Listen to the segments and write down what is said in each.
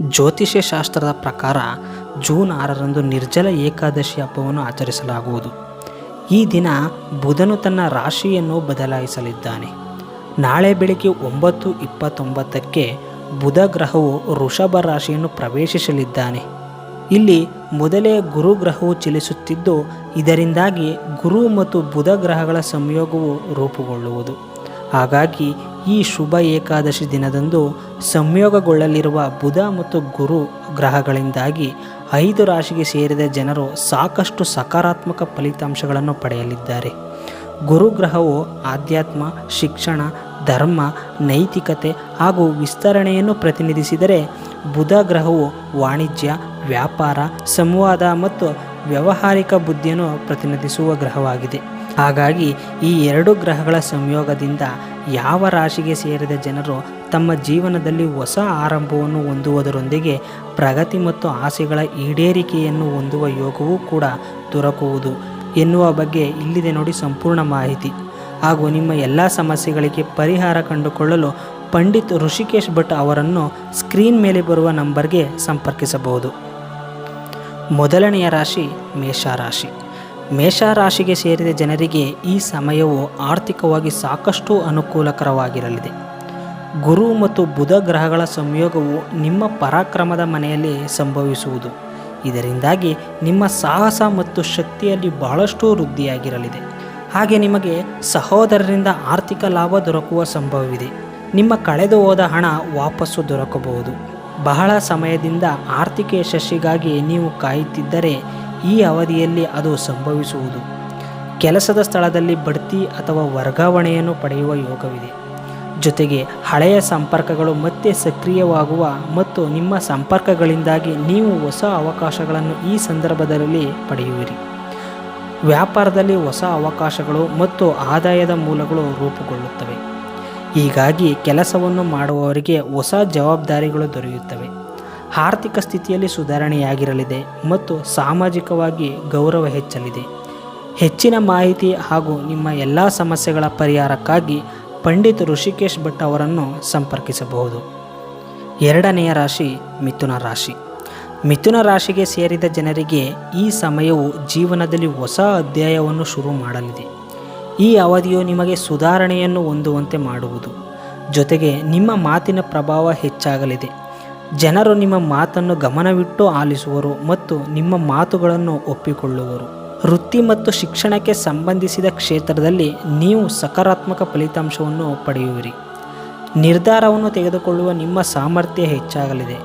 ಜ್ಯೋತಿಷ್ಯ ಶಾಸ್ತ್ರದ ಪ್ರಕಾರ ಜೂನ್ ಆರರಂದು ನಿರ್ಜಲ ಏಕಾದಶಿ ಹಬ್ಬವನ್ನು ಆಚರಿಸಲಾಗುವುದು. ಈ ದಿನ ಬುಧನು ತನ್ನ ರಾಶಿಯನ್ನು ಬದಲಾಯಿಸಲಿದ್ದಾನೆ. ನಾಳೆ ಬೆಳಿಗ್ಗೆ ಒಂಬತ್ತು ಇಪ್ಪತ್ತೊಂಬತ್ತಕ್ಕೆ ಬುಧ ಗ್ರಹವು ಋಷಭ ರಾಶಿಯನ್ನು ಪ್ರವೇಶಿಸಲಿದ್ದಾನೆ. ಇಲ್ಲಿ ಮೊದಲೇ ಗುರು ಗ್ರಹವು ಚಲಿಸುತ್ತಿದ್ದು, ಇದರಿಂದಾಗಿ ಗುರು ಮತ್ತು ಬುಧ ಗ್ರಹಗಳ ಸಂಯೋಗವು ರೂಪುಗೊಳ್ಳುವುದು. ಹಾಗಾಗಿ ಈ ಶುಭ ಏಕಾದಶಿ ದಿನದಂದು ಸಂಯೋಗಗೊಳ್ಳಲಿರುವ ಬುಧ ಮತ್ತು ಗುರು ಗ್ರಹಗಳಿಂದಾಗಿ ಐದು ರಾಶಿಗೆ ಸೇರಿದ ಜನರು ಸಾಕಷ್ಟು ಸಕಾರಾತ್ಮಕ ಫಲಿತಾಂಶಗಳನ್ನು ಪಡೆಯಲಿದ್ದಾರೆ. ಗುರುಗ್ರಹವು ಆಧ್ಯಾತ್ಮ, ಶಿಕ್ಷಣ, ಧರ್ಮ, ನೈತಿಕತೆ ಹಾಗೂ ವಿಸ್ತರಣೆಯನ್ನು ಪ್ರತಿನಿಧಿಸಿದರೆ ಬುಧ ಗ್ರಹವು ವಾಣಿಜ್ಯ, ವ್ಯಾಪಾರ, ಸಂವಾದ ಮತ್ತು ವ್ಯಾವಹಾರಿಕ ಬುದ್ಧಿಯನ್ನು ಪ್ರತಿನಿಧಿಸುವ ಗ್ರಹವಾಗಿದೆ. ಹಾಗಾಗಿ ಈ ಎರಡು ಗ್ರಹಗಳ ಸಂಯೋಗದಿಂದ ಯಾವ ರಾಶಿಗೆ ಸೇರಿದ ಜನರು ತಮ್ಮ ಜೀವನದಲ್ಲಿ ಹೊಸ ಆರಂಭವನ್ನು ಹೊಂದುವುದರೊಂದಿಗೆ ಪ್ರಗತಿ ಮತ್ತು ಆಸೆಗಳ ಈಡೇರಿಕೆಯನ್ನು ಹೊಂದುವ ಯೋಗವೂ ಕೂಡ ದೊರಕುವುದು ಎನ್ನುವ ಬಗ್ಗೆ ಇಲ್ಲಿದೆ ನೋಡಿ ಸಂಪೂರ್ಣ ಮಾಹಿತಿ. ಹಾಗೂ ನಿಮ್ಮ ಎಲ್ಲ ಸಮಸ್ಯೆಗಳಿಗೆ ಪರಿಹಾರ ಕಂಡುಕೊಳ್ಳಲು ಪಂಡಿತ್ ಋಷಿಕೇಶ್ ಭಟ್ ಅವರನ್ನು ಸ್ಕ್ರೀನ್ ಮೇಲೆ ಬರುವ ನಂಬರ್ಗೆ ಸಂಪರ್ಕಿಸಬಹುದು. ಮೊದಲನೆಯ ರಾಶಿ ಮೇಷರಾಶಿ ಮೇಷರಾಶಿಗೆ ಸೇರಿದ ಜನರಿಗೆ ಈ ಸಮಯವು ಆರ್ಥಿಕವಾಗಿ ಸಾಕಷ್ಟು ಅನುಕೂಲಕರವಾಗಿರಲಿದೆ. ಗುರು ಮತ್ತು ಬುಧ ಗ್ರಹಗಳ ಸಂಯೋಗವು ನಿಮ್ಮ ಪರಾಕ್ರಮದ ಮನೆಯಲ್ಲಿ ಸಂಭವಿಸುವುದು. ಇದರಿಂದಾಗಿ ನಿಮ್ಮ ಸಾಹಸ ಮತ್ತು ಶಕ್ತಿಯಲ್ಲಿ ಬಹಳಷ್ಟು ವೃದ್ಧಿಯಾಗಿರಲಿದೆ. ಹಾಗೆ ನಿಮಗೆ ಸಹೋದರರಿಂದ ಆರ್ಥಿಕ ಲಾಭ ದೊರಕುವ ಸಂಭವವಿದೆ. ನಿಮ್ಮ ಕಳೆದು ಹೋದ ಹಣ ವಾಪಸ್ಸು ದೊರಕಬಹುದು. ಬಹಳ ಸಮಯದಿಂದ ಆರ್ಥಿಕ ಯಶಸ್ಸಿಗಾಗಿ ನೀವು ಕಾಯುತ್ತಿದ್ದರೆ ಈ ಅವಧಿಯಲ್ಲಿ ಅದು ಸಂಭವಿಸುವುದು. ಕೆಲಸದ ಸ್ಥಳದಲ್ಲಿ ಬಡ್ತಿ ಅಥವಾ ವರ್ಗಾವಣೆಯನ್ನು ಪಡೆಯುವ ಯೋಗವಿದೆ. ಜೊತೆಗೆ ಹಳೆಯ ಸಂಪರ್ಕಗಳು ಮತ್ತೆ ಸಕ್ರಿಯವಾಗುವ ಮತ್ತು ನಿಮ್ಮ ಸಂಪರ್ಕಗಳಿಂದಾಗಿ ನೀವು ಹೊಸ ಅವಕಾಶಗಳನ್ನು ಈ ಸಂದರ್ಭದಲ್ಲಿ ಪಡೆಯುವಿರಿ. ವ್ಯಾಪಾರದಲ್ಲಿ ಹೊಸ ಅವಕಾಶಗಳು ಮತ್ತು ಆದಾಯದ ಮೂಲಗಳು ರೂಪುಗೊಳ್ಳುತ್ತವೆ. ಹೀಗಾಗಿ ಕೆಲಸವನ್ನು ಮಾಡುವವರಿಗೆ ಹೊಸ ಜವಾಬ್ದಾರಿಗಳು ದೊರೆಯುತ್ತವೆ. ಆರ್ಥಿಕ ಸ್ಥಿತಿಯಲ್ಲಿ ಸುಧಾರಣೆಯಾಗಿರಲಿದೆ ಮತ್ತು ಸಾಮಾಜಿಕವಾಗಿ ಗೌರವ ಹೆಚ್ಚಲಿದೆ. ಹೆಚ್ಚಿನ ಮಾಹಿತಿ ಹಾಗೂ ನಿಮ್ಮ ಎಲ್ಲ ಸಮಸ್ಯೆಗಳ ಪರಿಹಾರಕ್ಕಾಗಿ ಪಂಡಿತ್ ಋಷಿಕೇಶ್ ಭಟ್ ಅವರನ್ನು ಸಂಪರ್ಕಿಸಬಹುದು. ಎರಡನೆಯ ರಾಶಿ ಮಿಥುನ ರಾಶಿ. ಮಿಥುನ ರಾಶಿಗೆ ಸೇರಿದ ಜನರಿಗೆ ಈ ಸಮಯವು ಜೀವನದಲ್ಲಿ ಹೊಸ ಅಧ್ಯಾಯವನ್ನು ಶುರು ಮಾಡಲಿದೆ. ಈ ಅವಧಿಯು ನಿಮಗೆ ಸುಧಾರಣೆಯನ್ನು ಹೊಂದುವಂತೆ ಮಾಡುವುದು. ಜೊತೆಗೆ ನಿಮ್ಮ ಮಾತಿನ ಪ್ರಭಾವ ಹೆಚ್ಚಾಗಲಿದೆ. ಜನರು ನಿಮ್ಮ ಮಾತನ್ನು ಗಮನವಿಟ್ಟು ಆಲಿಸುವರು ಮತ್ತು ನಿಮ್ಮ ಮಾತುಗಳನ್ನು ಒಪ್ಪಿಕೊಳ್ಳುವರು. ವೃತ್ತಿ ಮತ್ತು ಶಿಕ್ಷಣಕ್ಕೆ ಸಂಬಂಧಿಸಿದ ಕ್ಷೇತ್ರದಲ್ಲಿ ನೀವು ಸಕಾರಾತ್ಮಕ ಫಲಿತಾಂಶವನ್ನು ಪಡೆಯುವಿರಿ. ನಿರ್ಧಾರವನ್ನು ತೆಗೆದುಕೊಳ್ಳುವ ನಿಮ್ಮ ಸಾಮರ್ಥ್ಯ ಹೆಚ್ಚಾಗಲಿದೆ.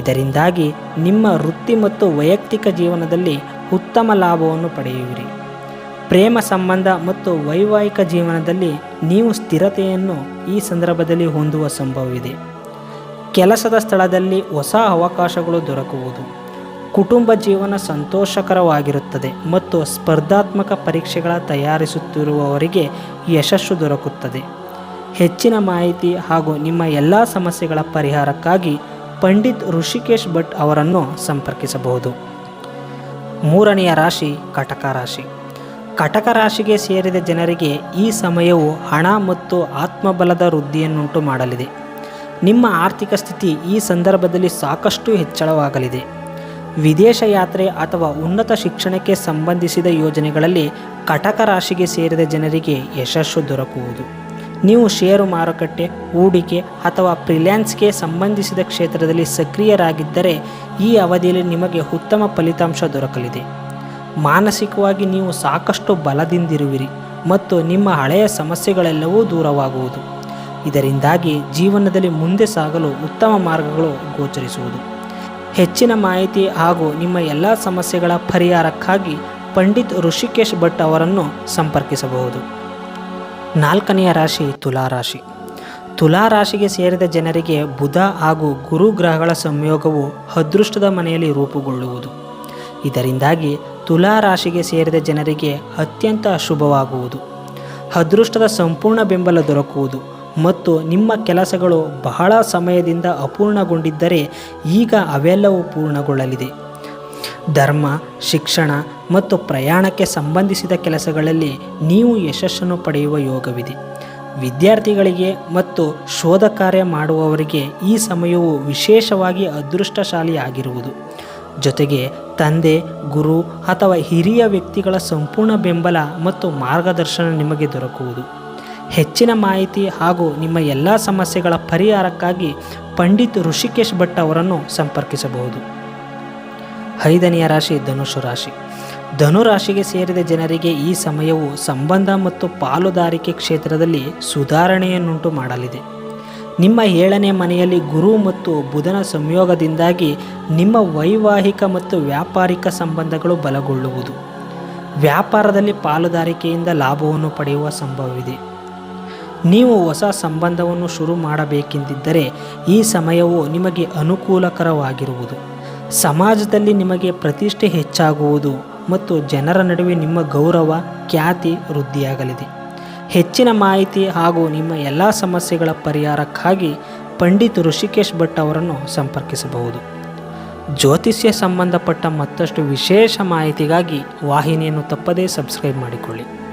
ಇದರಿಂದಾಗಿ ನಿಮ್ಮ ವೃತ್ತಿ ಮತ್ತು ವೈಯಕ್ತಿಕ ಜೀವನದಲ್ಲಿ ಉತ್ತಮ ಲಾಭವನ್ನು ಪಡೆಯುವಿರಿ. ಪ್ರೇಮ ಸಂಬಂಧ ಮತ್ತು ವೈವಾಹಿಕ ಜೀವನದಲ್ಲಿ ನೀವು ಸ್ಥಿರತೆಯನ್ನು ಈ ಸಂದರ್ಭದಲ್ಲಿ ಹೊಂದುವ ಸಂಭವವಿದೆ. ಕೆಲಸದ ಸ್ಥಳದಲ್ಲಿ ಹೊಸ ಅವಕಾಶಗಳು ದೊರಕುವುದು. ಕುಟುಂಬ ಜೀವನ ಸಂತೋಷಕರವಾಗಿರುತ್ತದೆ ಮತ್ತು ಸ್ಪರ್ಧಾತ್ಮಕ ಪರೀಕ್ಷೆಗಳ ತಯಾರಿಸುತ್ತಿರುವವರಿಗೆ ಯಶಸ್ಸು ದೊರಕುತ್ತದೆ. ಹೆಚ್ಚಿನ ಮಾಹಿತಿ ಹಾಗೂ ನಿಮ್ಮ ಎಲ್ಲ ಸಮಸ್ಯೆಗಳ ಪರಿಹಾರಕ್ಕಾಗಿ ಪಂಡಿತ್ ಋಷಿಕೇಶ್ ಭಟ್ ಅವರನ್ನು ಸಂಪರ್ಕಿಸಬಹುದು. ಮೂರನೆಯ ರಾಶಿ ಕಟಕ ರಾಶಿ. ಕಟಕ ರಾಶಿಗೆ ಸೇರಿದ ಜನರಿಗೆ ಈ ಸಮಯವು ಹಣ ಮತ್ತು ಆತ್ಮಬಲದ ವೃದ್ಧಿಯನ್ನುಂಟು ಮಾಡಲಿದೆ. ನಿಮ್ಮ ಆರ್ಥಿಕ ಸ್ಥಿತಿ ಈ ಸಂದರ್ಭದಲ್ಲಿ ಸಾಕಷ್ಟು ಹೆಚ್ಚಳವಾಗಲಿದೆ. ವಿದೇಶ ಯಾತ್ರೆ ಅಥವಾ ಉನ್ನತ ಶಿಕ್ಷಣಕ್ಕೆ ಸಂಬಂಧಿಸಿದ ಯೋಜನೆಗಳಲ್ಲಿ ಕಟಕ ರಾಶಿಗೆ ಸೇರಿದ ಜನರಿಗೆ ಯಶಸ್ಸು ದೊರಕುವುದು. ನೀವು ಷೇರು ಮಾರುಕಟ್ಟೆ, ಹೂಡಿಕೆ ಅಥವಾ ಫ್ರಿಲ್ಯಾನ್ಸ್ಗೆ ಸಂಬಂಧಿಸಿದ ಕ್ಷೇತ್ರದಲ್ಲಿ ಸಕ್ರಿಯರಾಗಿದ್ದರೆ ಈ ಅವಧಿಯಲ್ಲಿ ನಿಮಗೆ ಉತ್ತಮ ಫಲಿತಾಂಶ ದೊರಕಲಿದೆ. ಮಾನಸಿಕವಾಗಿ ನೀವು ಸಾಕಷ್ಟು ಬಲದಿಂದಿರುವಿರಿ ಮತ್ತು ನಿಮ್ಮ ಹಳೆಯ ಸಮಸ್ಯೆಗಳೆಲ್ಲವೂ ದೂರವಾಗುವುದು. ಇದರಿಂದಾಗಿ ಜೀವನದಲ್ಲಿ ಮುಂದೆ ಸಾಗಲು ಉತ್ತಮ ಮಾರ್ಗಗಳು ಗೋಚರಿಸುವುದು. ಹೆಚ್ಚಿನ ಮಾಹಿತಿ ಹಾಗೂ ನಿಮ್ಮ ಎಲ್ಲ ಸಮಸ್ಯೆಗಳ ಪರಿಹಾರಕ್ಕಾಗಿ ಪಂಡಿತ್ ಋಷಿಕೇಶ್ ಭಟ್ ಅವರನ್ನು ಸಂಪರ್ಕಿಸಬಹುದು. ನಾಲ್ಕನೆಯ ರಾಶಿ ತುಲಾರಾಶಿ ತುಲಾರಾಶಿಗೆ ಸೇರಿದ ಜನರಿಗೆ ಬುಧ ಹಾಗೂ ಗುರು ಗ್ರಹಗಳ ಸಂಯೋಗವು ಅದೃಷ್ಟದ ಮನೆಯಲ್ಲಿ ರೂಪುಗೊಳ್ಳುವುದು. ಇದರಿಂದಾಗಿ ತುಲಾರಾಶಿಗೆ ಸೇರಿದ ಜನರಿಗೆ ಅತ್ಯಂತ ಶುಭವಾಗುವುದು. ಅದೃಷ್ಟದ ಸಂಪೂರ್ಣ ಬೆಂಬಲ ದೊರಕುವುದು. ಮತ್ತು ನಿಮ್ಮ ಕೆಲಸಗಳು ಬಹಳ ಸಮಯದಿಂದ ಅಪೂರ್ಣಗೊಂಡಿದ್ದರೆ ಈಗ ಅವೆಲ್ಲವೂ ಪೂರ್ಣಗೊಳ್ಳಲಿದೆ. ಧರ್ಮ, ಶಿಕ್ಷಣ ಮತ್ತು ಪ್ರಯಾಣಕ್ಕೆ ಸಂಬಂಧಿಸಿದ ಕೆಲಸಗಳಲ್ಲಿ ನೀವು ಯಶಸ್ಸನ್ನು ಪಡೆಯುವ ಯೋಗವಿದೆ. ವಿದ್ಯಾರ್ಥಿಗಳಿಗೆ ಮತ್ತು ಶೋಧ ಕಾರ್ಯ ಮಾಡುವವರಿಗೆ ಈ ಸಮಯವು ವಿಶೇಷವಾಗಿ ಅದೃಷ್ಟಶಾಲಿಯಾಗಿರುವುದು. ಜೊತೆಗೆ ತಂದೆ, ಗುರು ಅಥವಾ ಹಿರಿಯ ವ್ಯಕ್ತಿಗಳ ಸಂಪೂರ್ಣ ಬೆಂಬಲ ಮತ್ತು ಮಾರ್ಗದರ್ಶನ ನಿಮಗೆ ದೊರಕುವುದು. ಹೆಚ್ಚಿನ ಮಾಹಿತಿ ಹಾಗೂ ನಿಮ್ಮ ಎಲ್ಲ ಸಮಸ್ಯೆಗಳ ಪರಿಹಾರಕ್ಕಾಗಿ ಪಂಡಿತ್ ಋಷಿಕೇಶ್ ಭಟ್ ಅವರನ್ನು ಸಂಪರ್ಕಿಸಬಹುದು. ಐದನೆಯ ರಾಶಿ ಧನುಷು ರಾಶಿ. ಧನುರಾಶಿಗೆ ಸೇರಿದ ಜನರಿಗೆ ಈ ಸಮಯವು ಸಂಬಂಧ ಮತ್ತು ಪಾಲುದಾರಿಕೆ ಕ್ಷೇತ್ರದಲ್ಲಿ ಸುಧಾರಣೆಯನ್ನುಂಟು ಮಾಡಲಿದೆ. ನಿಮ್ಮ ಏಳನೇ ಮನೆಯಲ್ಲಿ ಗುರು ಮತ್ತು ಬುಧನ ಸಂಯೋಗದಿಂದಾಗಿ ನಿಮ್ಮ ವೈವಾಹಿಕ ಮತ್ತು ವ್ಯಾಪಾರಿಕ ಸಂಬಂಧಗಳು ಬಲಗೊಳ್ಳುವುದು. ವ್ಯಾಪಾರದಲ್ಲಿ ಪಾಲುದಾರಿಕೆಯಿಂದ ಲಾಭವನ್ನು ಪಡೆಯುವ ಸಂಭವವಿದೆ. ನೀವು ಹೊಸ ಸಂಬಂಧವನ್ನು ಶುರು ಮಾಡಬೇಕೆಂದಿದ್ದರೆ ಈ ಸಮಯವು ನಿಮಗೆ ಅನುಕೂಲಕರವಾಗಿರುವುದು. ಸಮಾಜದಲ್ಲಿ ನಿಮಗೆ ಪ್ರತಿಷ್ಠೆ ಹೆಚ್ಚಾಗುವುದು ಮತ್ತು ಜನರ ನಡುವೆ ನಿಮ್ಮ ಗೌರವ, ಖ್ಯಾತಿ ವೃದ್ಧಿಯಾಗಲಿದೆ. ಹೆಚ್ಚಿನ ಮಾಹಿತಿ ಹಾಗೂ ನಿಮ್ಮ ಎಲ್ಲ ಸಮಸ್ಯೆಗಳ ಪರಿಹಾರಕ್ಕಾಗಿ ಪಂಡಿತ್ ಋಷಿಕೇಶ್ ಭಟ್ ಅವರನ್ನು ಸಂಪರ್ಕಿಸಬಹುದು. ಜ್ಯೋತಿಷ್ಯ ಸಂಬಂಧಪಟ್ಟ ಮತ್ತಷ್ಟು ವಿಶೇಷ ಮಾಹಿತಿಗಾಗಿ ವಾಹಿನಿಯನ್ನು ತಪ್ಪದೇ ಸಬ್ಸ್ಕ್ರೈಬ್ ಮಾಡಿಕೊಳ್ಳಿ.